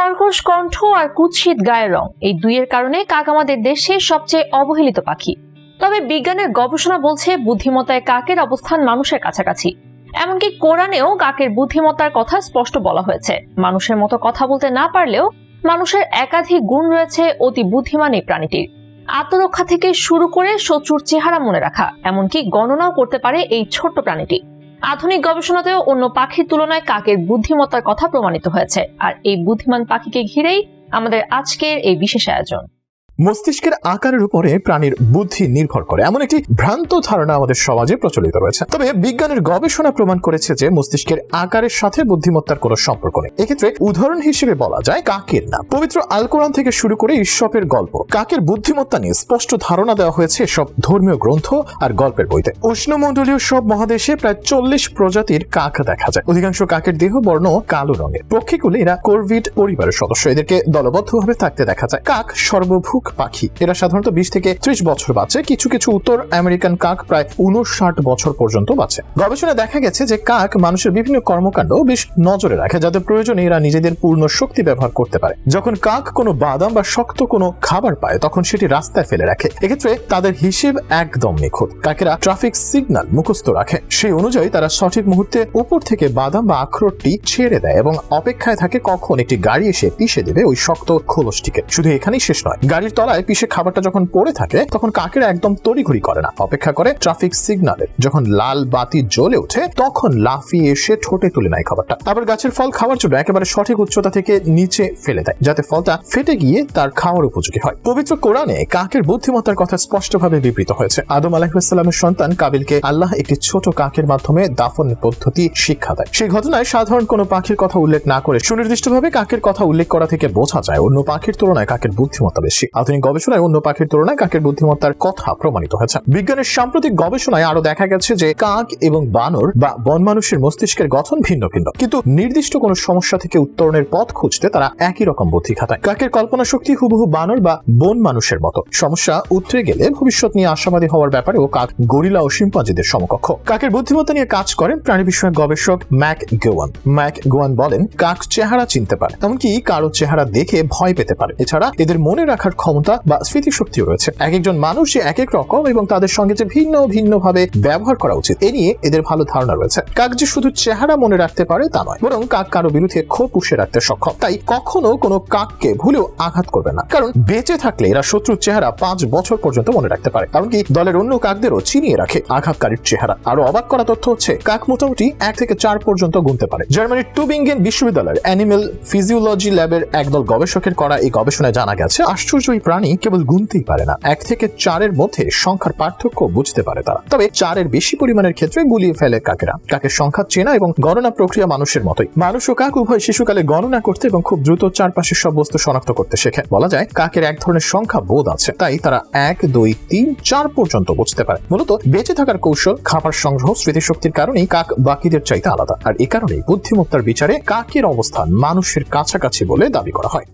কর্কশ কণ্ঠ আর কুৎসিত গায়ের রং। এই দুইয়ের কারণে কাক আমাদের দেশের সবচেয়ে অবহেলিত পাখি। তবে বিজ্ঞানের গবেষণা বলছে বুদ্ধিমত্তায় কাকের অবস্থান মানুষের কাছাকাছি। এমনকি কোরআনেও কাকের বুদ্ধিমত্তার কথা স্পষ্ট বলা হয়েছে। মানুষের মতো কথা বলতে না পারলেও মানুষের একাধিক গুণ রয়েছে অতি বুদ্ধিমান এই প্রাণীটির। আত্মরক্ষা থেকে শুরু করে শত্রুর চেহারা মনে রাখা, এমনকি গণনাও করতে পারে এই ছোট্ট প্রাণীটি। আধুনিক গবেষণাতেও অন্য পাখির তুলনায় কাকের বুদ্ধিমত্তার কথা প্রমাণিত হয়েছে। আর এই বুদ্ধিমান পাখিকে ঘিরেই আমাদের আজকের এই বিশেষ আয়োজন। মস্তিষ্কের আকারের উপরে প্রাণীর বুদ্ধি নির্ভর করে। এমন একটি ভ্রান্ত ধারণা আমাদের সমাজে প্রচলিত রয়েছে। তবে বিজ্ঞানের গবেষণা প্রমাণ করেছে যে মস্তিষ্কের আকারের সাথে বুদ্ধিমত্তার কোনো সম্পর্ক নেই। এক্ষেত্রে উদাহরণ হিসেবে বলা যায় কাকের নাম। পবিত্র আলকোরান থেকে শুরু করে ঈশ্বরের গল্প, কাকের বুদ্ধিমত্তা নিয়ে স্পষ্ট ধারণা দেওয়া হয়েছে সব ধর্মীয় গ্রন্থ আর গল্পের বইতে। উষ্ণমণ্ডলীয় সব মহাদেশে প্রায় চল্লিশ প্রজাতির কাক দেখা যায়। অধিকাংশ কাকের দেহ বর্ণ কালো রঙের। পক্ষীকুলে এরা কোরভিড পরিবারের সদস্য। এদেরকে দলবদ্ধভাবে থাকতে দেখা যায়। কাক সর্বভুক পাখি। এরা সাধারণত বিশ থেকে ত্রিশ বছর বাঁচে। কিছু কিছু উত্তর আমেরিকান কাক প্রায় উনষাট বছর পর্যন্ত বাঁচে। গবেষণায় দেখা গেছে যে কাক মানুষের বিভিন্ন কর্মকাণ্ড বেশ নজরে রাখে যাতে প্রয়োজনে এরা নিজেদের পূর্ণ শক্তি ব্যবহার করতে পারে। যখন কাক কোনো বাদাম বা শক্ত কোনো খাবার পায়, তখন সেটি রাস্তায় ফেলে রাখে। এক্ষেত্রে তাদের হিসেব একদম নিখুঁত। কাকেরা ট্রাফিক সিগন্যাল মুখস্থ রাখে। সেই অনুযায়ী তারা সঠিক মুহূর্তে উপর থেকে বাদাম বা আখরোটটি ছেড়ে দেয় এবং অপেক্ষায় থাকে কখন একটি গাড়ি এসে পিষে দেবে ওই শক্ত খোলসটিকে। শুধু এখানেই শেষ নয়, গাড়ির তলায় পিষে খাবারটা যখন পড়ে থাকে, তখন কাকেরা একদম তড়িঘড়ি করে না। অপেক্ষা করে ট্রাফিক সিগন্যালে যখন লাল বাতি জ্বলে ওঠে, তখন লাফিয়ে এসে ঠোঁটে তুলে নেয় খাবারটা। আবার গাছের ফল খাওয়ার জন্য একেবারে সঠিক উচ্চতা থেকে নিচে ফেলে দেয়, যাতে ফলটা ফেটে গিয়ে তার খাওয়ার উপযোগী হয়। পবিত্র কোরআনে কাকের বুদ্ধিমত্তার কথা স্পষ্টভাবে বিবৃত হয়েছে। আদম আলাহিসাল্লামের সন্তান কাবিলকে আল্লাহ একটি ছোট কাকের মাধ্যমে দাফনের পদ্ধতি শিক্ষা দেয়। সেই ঘটনায় সাধারণ কোনো পাখির কথা উল্লেখ না করে সুনির্দিষ্টভাবে কাকের কথা উল্লেখ করা থেকে বোঝা যায়, অন্য পাখির তুলনায় কাকের বুদ্ধিমত্তা বেশি। আধুনিক গবেষণায় অন্য পাখির তুলনায় কাকের বুদ্ধিমত্তার কথা প্রমাণিত হয়েছে। বিজ্ঞানের সাম্প্রতিক গবেষণায় আরও দেখা গেছে যে কাক এবং বানর বা বন মানুষের মস্তিষ্কের গঠন ভিন্ন ভিন্ন। কিন্তু নির্দিষ্ট কোনো সমস্যা থেকে উত্তরণের পথ খুঁজতে তারা একই রকম বুদ্ধি খাটায়। কাকের কল্পনা শক্তি হুবহু বানর বা বন মানুষের মতো। সমস্যা উতরে গেলে ভবিষ্যৎ নিয়ে আশাবাদী হওয়ার ব্যাপারেও কাক গরিলা ও শিম্পাঞ্জিদের সমকক্ষ। কাকের বুদ্ধিমত্তা নিয়ে কাজ করেন প্রাণী বিষয়ক গবেষক ম্যাক গোয়ান। ম্যাক গোয়ান বলেন, কাক চেহারা চিনতে পারে, এমনকি কারও চেহারা দেখে ভয় পেতে পারে। এছাড়া এদের মনে রাখার ক্ষমতা বা স্মৃতিশক্তিও রয়েছে। এক একজন মানুষ যে এক এক রকম এবং তাদের সঙ্গে যে ভিন্ন ভিন্ন ভাবে ব্যবহার করা উচিত, এ নিয়ে এদের ভালো ধারণা রয়েছে। কাক যে শুধু চেহারা মনে রাখতে পারে তা নয়, বরং কাক কারও বিরুদ্ধে ক্ষোভ পুষে রাখতে সক্ষম। তাই কখনো কোনো কাককে ভুলেও আঘাত করবে না। কারণ বেঁচে থাকলে এরা শত্রুর চেহারা পাঁচ বছর পর্যন্ত মনে রাখতে পারে। কারণ কি দলের অন্য কাকদেরও চিনিয়ে রাখে আঘাতকারীর চেহারা। আরও অবাক করা তথ্য হচ্ছে, কাক মোটামুটি এক থেকে চার পর্যন্ত গুনতে পারে। জার্মানির টুবিঙ্গেন বিশ্ববিদ্যালয়ের অ্যানিমেল ফিজিওলজি ল্যাবের একদল গবেষকের করা এই গবেষণায় জানা গেছে আশ্চর্য প্রাণী কেবল গুনতেই পারে না। এক থেকে চারের মধ্যে সংখ্যার পার্থক্য বুঝতে পারে তারা। তবে চারের বেশি পরিমাণের ক্ষেত্রে গুলিয়ে ফেলে কাকেরা। কাকের সংখ্যা চেনা এবং গণনা প্রক্রিয়া মানুষের মতোই। মানুষ ও কাক উভয় শিশুকালে গণনা করতে এবং খুব দ্রুত চারপাশের সব বস্তু শনাক্ত করতে শেখে। বলা যায়, কাকের এক ধরনের সংখ্যা বোধ আছে। তাই তারা এক, দুই, তিন, চার পর্যন্ত বুঝতে পারে। মূলত বেঁচে থাকার কৌশল খাবার সংগ্রহ, স্মৃতিশক্তির কারণেই কাক বাকিদের চাইতে আলাদা। আর এ কারণেই বুদ্ধিমত্তার বিচারে কাকের অবস্থান মানুষের কাছাকাছি বলে দাবি করা হয়।